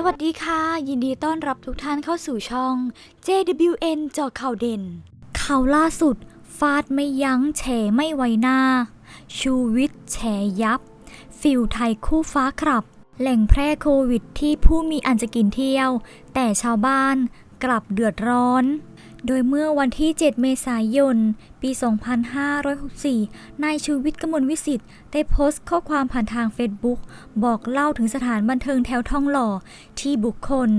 สวัสดีค่ะ ยินดีต้อนรับทุกท่านเข้าสู่ช่อง JWN เจอข่าวเด่น ข่าวล่าสุด ฟาดไม่ยั้งแฉไม่ไวหน้า ชูวิทย์แฉยับ ฟิลไทยคู่ฟ้าครับ แหล่งแพร่โควิดที่ผู้มีอันจะกินเที่ยว แต่ชาวบ้านกลับเดือดร้อน โดยเมื่อวันที่ 7 เมษายน ปี 2564 นายชูวิทย์กมลวิสิทธิ์ได้โพสต์ข้อความผ่านทางเฟซบุ๊กบอกเล่าถึงสถานบันเทิงแถวทองหล่อ ที่บุคคล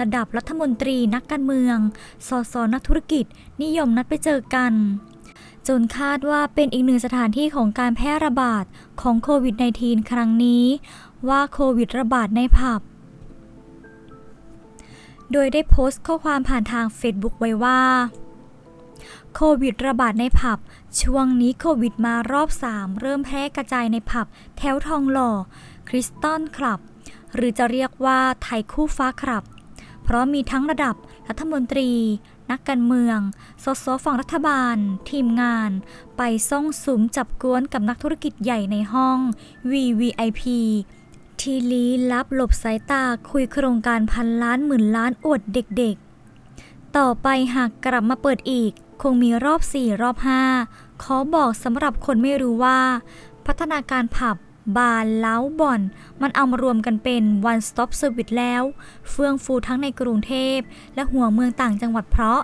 ระดับรัฐมนตรีนักการเมือง สสนักธุรกิจ นิยมนัดไปเจอกันจนคาดว่าเป็นอีกหนึ่งสถานที่ของการแพร่ระบาดของโควิด -19 ครั้งนี้ ว่าโควิดระบาดในผับ โดยได้โพสต์ข้อความผ่านทาง Facebook ไว้ว่าโควิดระบาดในผับ ช่วงนี้โควิดมารอบ 3 เริ่มแพร่กระจายในผับ แถวทองหล่อ คริสตันคลับ หรือจะเรียกว่าไทยคู่ฟ้าคลับ เพราะมีทั้งระดับรัฐมนตรี นักการเมืองสสฝั่งรัฐบาล ทีมงาน ไปซ่องสุมจับกวนกับนักธุรกิจใหญ่ในห้อง VVIP ที่ลี้ลับหลบสายตาคุยโครงการพันล้านหมื่นล้านอวดเด็กๆ ต่อไปหากกลับมาเปิดอีก คงมีรอบ 4 รอบ 5 ขอบอกสำหรับคนไม่รู้ว่า พัฒนาการผับบาร์เล้าบ่อน มันเอามารวมกันเป็น one stop service แล้ว เฟื่องฟูทั้งในกรุงเทพ และหัวเมืองต่างจังหวัดเพราะ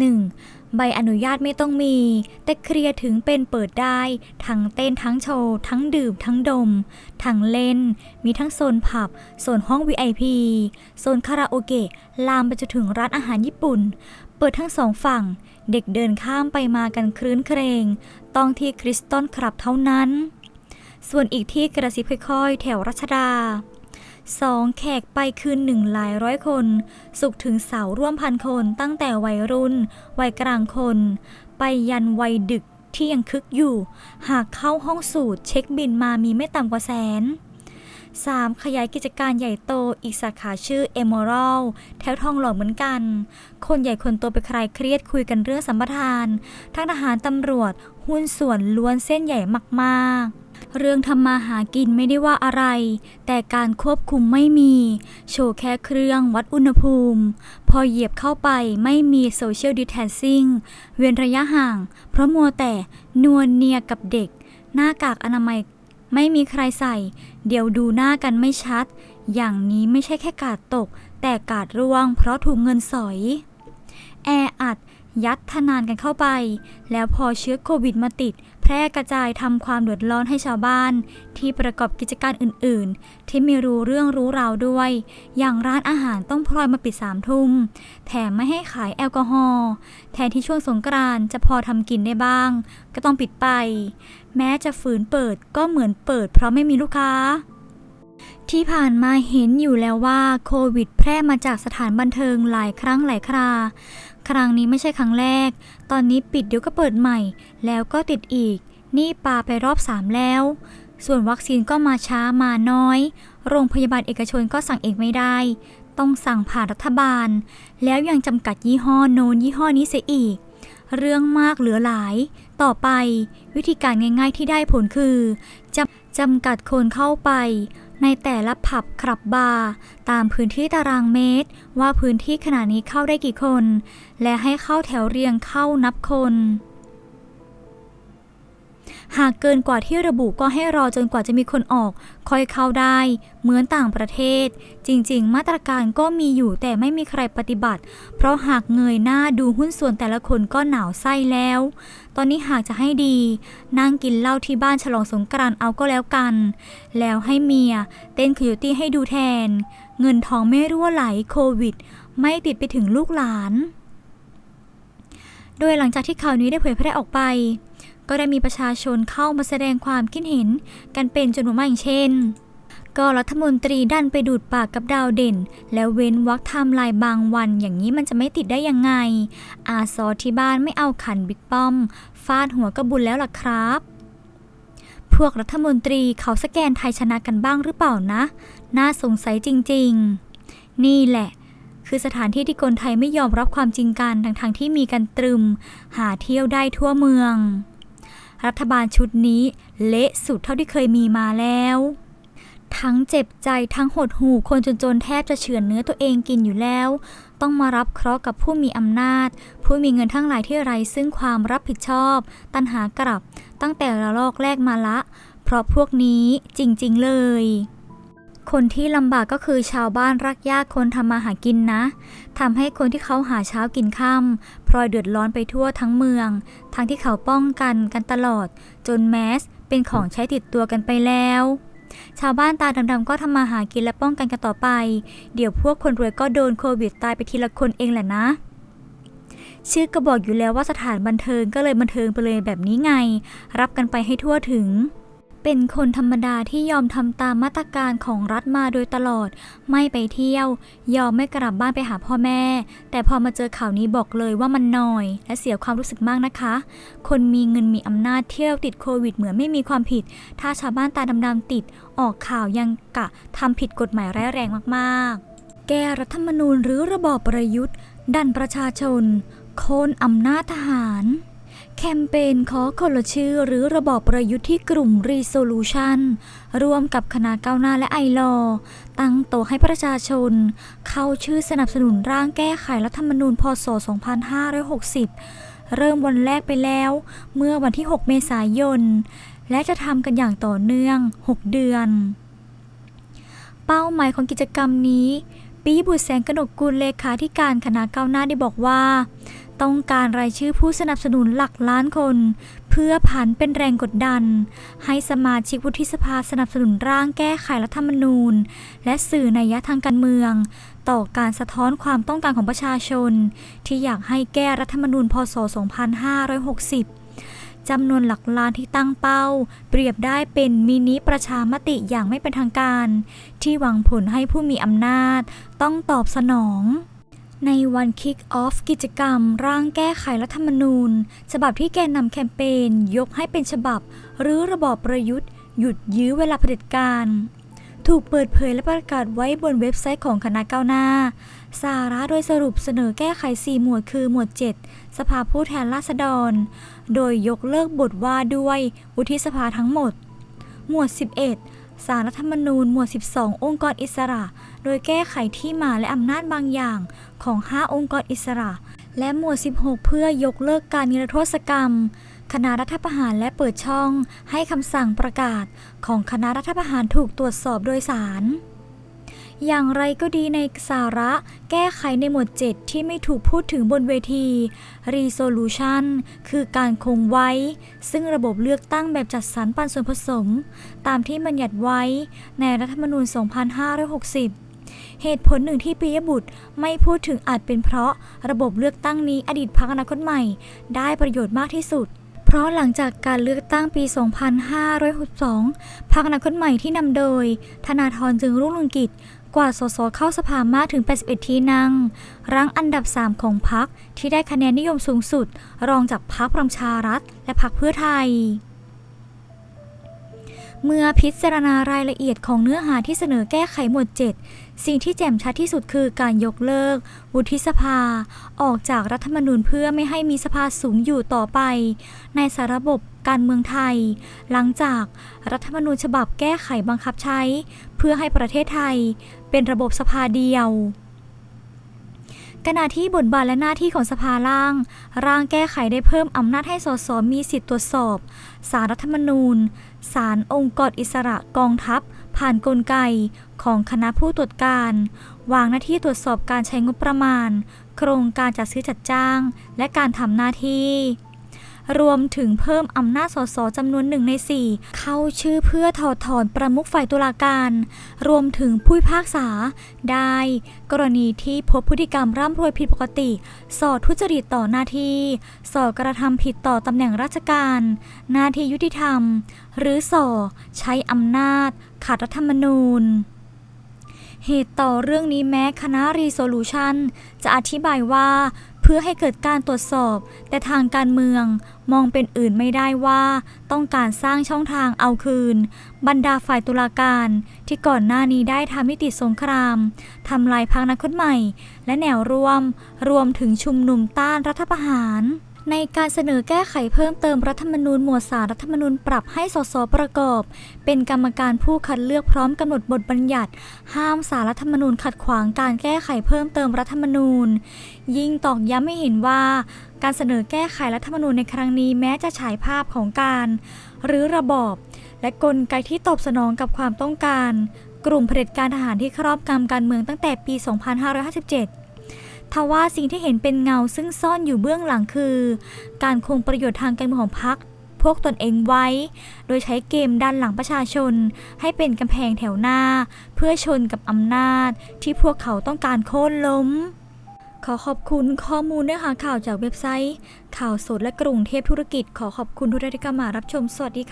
1. ใบอนุญาตไม่ต้องมี แต่เคลียร์ถึงเป็นเปิดได้ ทั้งเต้นทั้งโชว์ ทั้งดื่มทั้งดม ทั้งเล่น มีทั้งโซนผับ โซนห้อง VIP โซนคาราโอเกะ ลามไปจนถึงร้านอาหารญี่ปุ่น เปิดทั้งสองฝั่ง เด็กเดินข้ามไปมากันครื้นเครงต้องที่คริสตันคลับเท่านั้น ส่วนอีกที่กระซิบค่อยๆ แถวรัชดา 2. แขกไปคืนหนึ่งหลายร้อยคน สุกถึงเสาร์ร่วมพันคนตั้งแต่วัยรุ่น วัยกลางคน ไปยันวัยดึกที่ยังคึกอยู่ หากเข้าห้องสูตรเช็คบินมามีไม่ต่ำกว่าแสน 3. ขยายกิจการใหญ่โตอีกสาขาชื่อ Emerald แถวทองหล่อเหมือนกัน คนใหญ่คนโตไปใครเครียดคุยกันเรื่องสัมปทาน ทั้งทหารตำรวจหุ้นส่วนล้วนเส้นใหญ่มากๆ เรื่องทำมาหากินไม่ได้ว่าอะไร แต่การควบคุมไม่มี โชว์แค่เครื่องวัดอุณหภูมิ พอเหยียบเข้าไปไม่มีโซเชียลดิแทนซิ่งเว้นระยะห่าง เพราะมัวแต่นวลเนียกับเด็ก หน้ากากอนามัยไม่มีใครใส่ เดี๋ยวดูหน้ากันไม่ชัด อย่างนี้ไม่ใช่แค่กาดตก แต่กาดร่วง เพราะถูกเงินสอย แออัดยัดทนานกันเข้าไป แล้วพอเชื้อโควิดมาติด แพร่กระจายทำความเดือดร้อนให้ชาวบ้าน ที่ประกอบกิจการอื่น ๆ ที่ไม่รู้เรื่องรู้ราวด้วย อย่างร้านอาหารต้องพลอยมาปิดสามทุ่ม แถมไม่ให้ขายแอลกอฮอล์แทนที่ช่วงสงกรานต์จะพอทำกินได้บ้าง ก็ต้องปิดไป แม้จะฝืนเปิดก็เหมือนเปิด เพราะไม่มีลูกค้าที่ผ่านมาเห็นอยู่แล้วว่าโควิดแพร่มาจากสถานบันเทิงหลายครั้งหลายครา ครั้งนี้ไม่ใช่ครั้งแรก ตอนนี้ปิดเดี๋ยวก็เปิดใหม่ แล้วก็ติดอีก นี่ปาไปรอบสามแล้ว ส่วนวัคซีนก็มาช้ามาน้อย โรงพยาบาลเอกชนก็สั่งเองไม่ได้ ต้องสั่งผ่านรัฐบาล แล้วยังจำกัดยี่ห้อโน้นยี่ห้อนี้เสียอีก เรื่องมากเหลือหลาย ต่อไป วิธีการง่าย ๆที่ได้ผลคือจำจำกัดคนเข้าไป ในแต่ละผับคลับบาร์ตามพื้นที่ตารางเมตร ว่าพื้นที่ขนาดนี้เข้าได้กี่คน และให้เข้าแถวเรียงเข้านับคน หากเกินกว่าที่ระบุก็ให้รอจนกว่าจะมีคนออก ค่อยเข้าได้ เหมือนต่างประเทศ จริงๆ มาตรการก็มีอยู่แต่ไม่มีใครปฏิบัติ เพราะหากเงยหน้าดูหุ้นส่วนแต่ละคนก็หนาวไส้แล้ว ตอนนี้หากจะให้ดี นั่งกินเหล้าที่บ้านฉลองสงกรานต์เอาก็แล้วกัน แล้วให้เมีย เต้นคโยตี้ให้ดูแทน เงินทองไม่รั่วไหลโควิด ไม่ติดไปถึงลูกหลานโดยหลังจากที่ข่าวนี้ได้เผยแพร่ออกไป ก็ได้มีประชาชนเข้ามาแสดงความคิดเห็น กันเป็นจำนวนมากอย่างเช่น ก็รัฐมนตรีดันไปดูดปากกับดาวเด่น แล้วเว้นวรรคไทม์ไลน์บางวัน อย่างนี้มันจะไม่ติดได้ยังไง อาซอที่บ้านไม่เอาขันบิ๊กป้อม ฟาดหัวกระบุญแล้วล่ะครับ พวกรัฐมนตรีเขาสแกนไทยชนะกันบ้างหรือเปล่านะ น่าสงสัยจริง ๆ นี่แหละคือสถานที่ที่คนไทยไม่ยอมรับความจริงกันทั้งทที่มีกันตรึม หาเที่ยวได้ทั่วเมือง รัฐบาลชุดนี้เละสุดเท่าที่เคยมีมาแล้ว ทั้งเจ็บใจทั้งหดหู่คนจนๆแทบจะเฉือนเนื้อตัวเองกินอยู่แล้ว ต้องมารับเคราะห์กับผู้มีอำนาจ ผู้มีเงินทั้งหลายที่ไร้ซึ่งความรับผิดชอบ ตันหากลับ ตั้งแต่ระลอกแรกมาละ เพราะพวกนี้จริงๆเลยคนที่ลำบากก็คือชาวบ้านรักยากคนทำมาหากินนะ ทำให้คนที่เขาหาเช้ากินค่ำ ลอยเดือดร้อนไปทั่วทั้งเมือง ทั้งที่เขาป้องกันกันตลอด จนแมสเป็นของใช้ติดตัวกันไปแล้ว ชาวบ้านตาดำๆก็ทำมาหากินและป้องกันกันต่อไป เดี๋ยวพวกคนรวยก็โดนโควิดตายไปทีละคนเองแหละนะชื่อก็บอกอยู่แล้วว่าสถานบันเทิงก็เลยบันเทิงไปเลยแบบนี้ไง รับกันไปให้ทั่วถึง เป็นคนธรรมดาที่ยอมทำตามมาตรการของรัฐมาโดยตลอด ไม่ไปเที่ยว ยอมไม่กลับบ้านไปหาพ่อแม่ แต่พอมาเจอข่าวนี้บอกเลยว่ามันหน่อย และเสียความรู้สึกมากนะคะ คนมีเงินมีอำนาจเที่ยวติดโควิดเหมือนไม่มีความผิด ถ้าชาวบ้านตาดำๆติด ออกข่าวยังกะทำผิดกฎหมายร้ายแรงมากๆ แก้รัฐธรรมนูญหรือระบอบประยุทธ์ ดันประชาชน โค่นอำนาจทหาร แคมเปญขอคนละชื่อหรือระบอบประยุทธ์ที่กลุ่ม Resolution ร่วมกับคณะก้าวหน้าและไอรอตั้งโต๊ะให้ประชาชน เข้าชื่อสนับสนุนร่างแก้ไขรัฐธรรมนูญพศ 2560 เริ่มวันแรกไปแล้ว เมื่อวันที่ 6 เมษายน และจะทำกันอย่างต่อเนื่อง 6 เดือน เป้าหมายของกิจกรรมนี้ ปีบุตรแสงกนกกุลเลขาธิการคณะก้าวหน้าได้บอกว่า ต้องการรายชื่อผู้สนับสนุนหลักล้านคน เพื่อผันเป็นแรงกดดัน ให้สมาชิกวุฒิสภาสนับสนุนร่างแก้ไขรัฐธรรมนูญ และสื่อในยะทางการเมือง ต่อการสะท้อนความต้องการของประชาชน ที่อยากให้แก้รัฐธรรมนูญพศ 2560จำนวนหลักล้านที่ตั้งเป้า เปรียบได้เป็นมินิประชามติอย่างไม่เป็นทางการ ที่หวังผลให้ผู้มีอำนาจต้องตอบสนอง ในวันคิกออฟกิจกรรม ร่างแก้ไขรัฐธรรมนูญ ฉบับที่แกนนำแคมเปญยกให้เป็นฉบับ หรือระบอบประยุทธ์ หยุดยื้อเวลาเผด็จการ ถูกเปิดเผยและประกาศไว้บนเว็บไซต์ของคณะก้าวหน้า สาระโดยสรุปเสนอแก้ไข 4 หมวดคือหมวด 7 สภาผู้แทนราษฎร โดยยกเลิกบทว่าด้วยวุฒิสภาทั้งหมด หมวด 11 สารรัฐธรรมนูญหมวด 12 องค์กรอิสระ โดยแก้ไขที่มาและอำนาจบางอย่างของ 5 องค์กรอิสระ และหมวด 16 เพื่อยกเลิกการนิรโทษกรรม คณะรัฐประหารและเปิดช่องให้คำสั่งประกาศของคณะรัฐประหารถูกตรวจสอบโดยสาร อย่างไรก็ดีในสาระแก้ไขในหมวด 7 ที่ไม่ถูกพูดถึงบนเวที Resolution คือการคงไว้ ซึ่งระบบเลือกตั้งแบบจัดสรรปันส่วนผสม ตามที่บัญญัติไว้ในรัฐธรรมนูญ 2560เหตุผลหนึ่งที่ปิยบุตรไม่พูดถึงอาจเป็นเพราะระบบเลือกตั้งนี้อดีตพรรคอนาคตใหม่ ได้ประโยชน์มากที่สุด เพราะหลังจากการเลือกตั้งปี 2562พรรคอนาคตใหม่ที่นำโดย ธนาธรจึงรุ่งเรืองกิจ กว่าสสเข้าสภามากถึง 81 ที่นั่ง รั้งอันดับ 3 ของพรรคที่ได้คะแนนนิยมสูงสุด รองจากพรรคพลังประชารัฐ และพรรคเพื่อไทย เมื่อพิจารณารายละเอียดของเนื้อหาที่เสนอแก้ไขหมวด 7 สิ่งที่แจ่มชัดที่สุดคือการยกเลิก วุฒิสภา ออกจากรัฐธรรมนูญเพื่อไม่ให้มีสภาสูงอยู่ต่อไป ในสารบบการเมืองไทย หลังจากรัฐธรรมนูญฉบับแก้ไขบังคับใช้ เพื่อให้ประเทศไทย เป็นระบบสภาเดียวขณะที่บทบาทและหน้าที่ของสภาล่าง ร่างแก้ไขได้เพิ่มอำนาจให้สสมีสิทธิตรวจสอบ สารรัฐธรรมนูญศาลองค์กรอิสระกองทัพ ผ่านกลไกของคณะผู้ตรวจการ วางหน้าที่ตรวจสอบการใช้งบประมาณ โครงการจัดซื้อจัดจ้าง และการทำหน้าที่ รวมถึงเพิ่มอำนาจสสจำนวนหนึ่งใน 4 เข้าชื่อเพื่อถอดถอนประมุขฝ่ายตุลาการ รวมถึงผู้พิพากษา ได้ กรณีที่พบพฤติกรรมร่ำรวยผิดปกติ สอดทุจริตต่อหน้าที่ สอดกระทำผิดต่อตำแหน่งราชการ หน้าที่ยุติธรรม หรือสอใช้อำนาจ ขัดรัฐธรรมนูญเหตุต่อเรื่องนี้แม้คณะ Resolution จะอธิบายว่า พื่อให้เกิดการตรวจสอบ แต่ทางการเมืองมองเป็นอื่นไม่ได้ว่า ต้องการสร้างช่องทางเอาคืน บรรดาฝ่ายตุลาการที่ก่อนหน้านี้ได้ทำนิติสงครามทำลายพักนักขุนใหม่ และแนวร่วม รวมถึงชุมนุมต้านรัฐประหาร ในการเสนอแก้ไขเพิ่มเติมรัฐธรรมนูญหมวดสารรัฐธรรมนูญปรับให้สสประกอบ เป็นกรรมการผู้คัดเลือกพร้อมกำหนดบทบัญญัติ ห้ามสารรัฐธรรมนูญขัดขวางการแก้ไขเพิ่มเติมรัฐธรรมนูญ ยิ่งตอกย้ำให้เห็นว่า การเสนอแก้ไขรัฐธรรมนูญในครั้งนี้แม้จะฉายภาพของการ หรือระบอบ และกลไกที่ตอบสนองกับความต้องการ กลุ่มเผด็จการทหารที่ครอบงำการเมืองตั้งแต่ปี 2557 ทว่าสิ่งที่เห็นเป็นเงาซึ่งซ่อนอยู่เบื้องหลังคือ การคงประโยชน์ทางการเมืองของพรรคพวกตนเองไว้ โดยใช้เกมดันหลังประชาชน ให้เป็นกำแพงแถวหน้า เพื่อชนกับอำนาจ ที่พวกเขาต้องการโค่นล้ม ขอขอบคุณข้อมูลเนื้อหาข่าวจากเว็บไซต์ ข่าวสดและกรุงเทพธุรกิจ ขอขอบคุณทุกท่านที่เข้ามารับชมสวัสดีค่ะ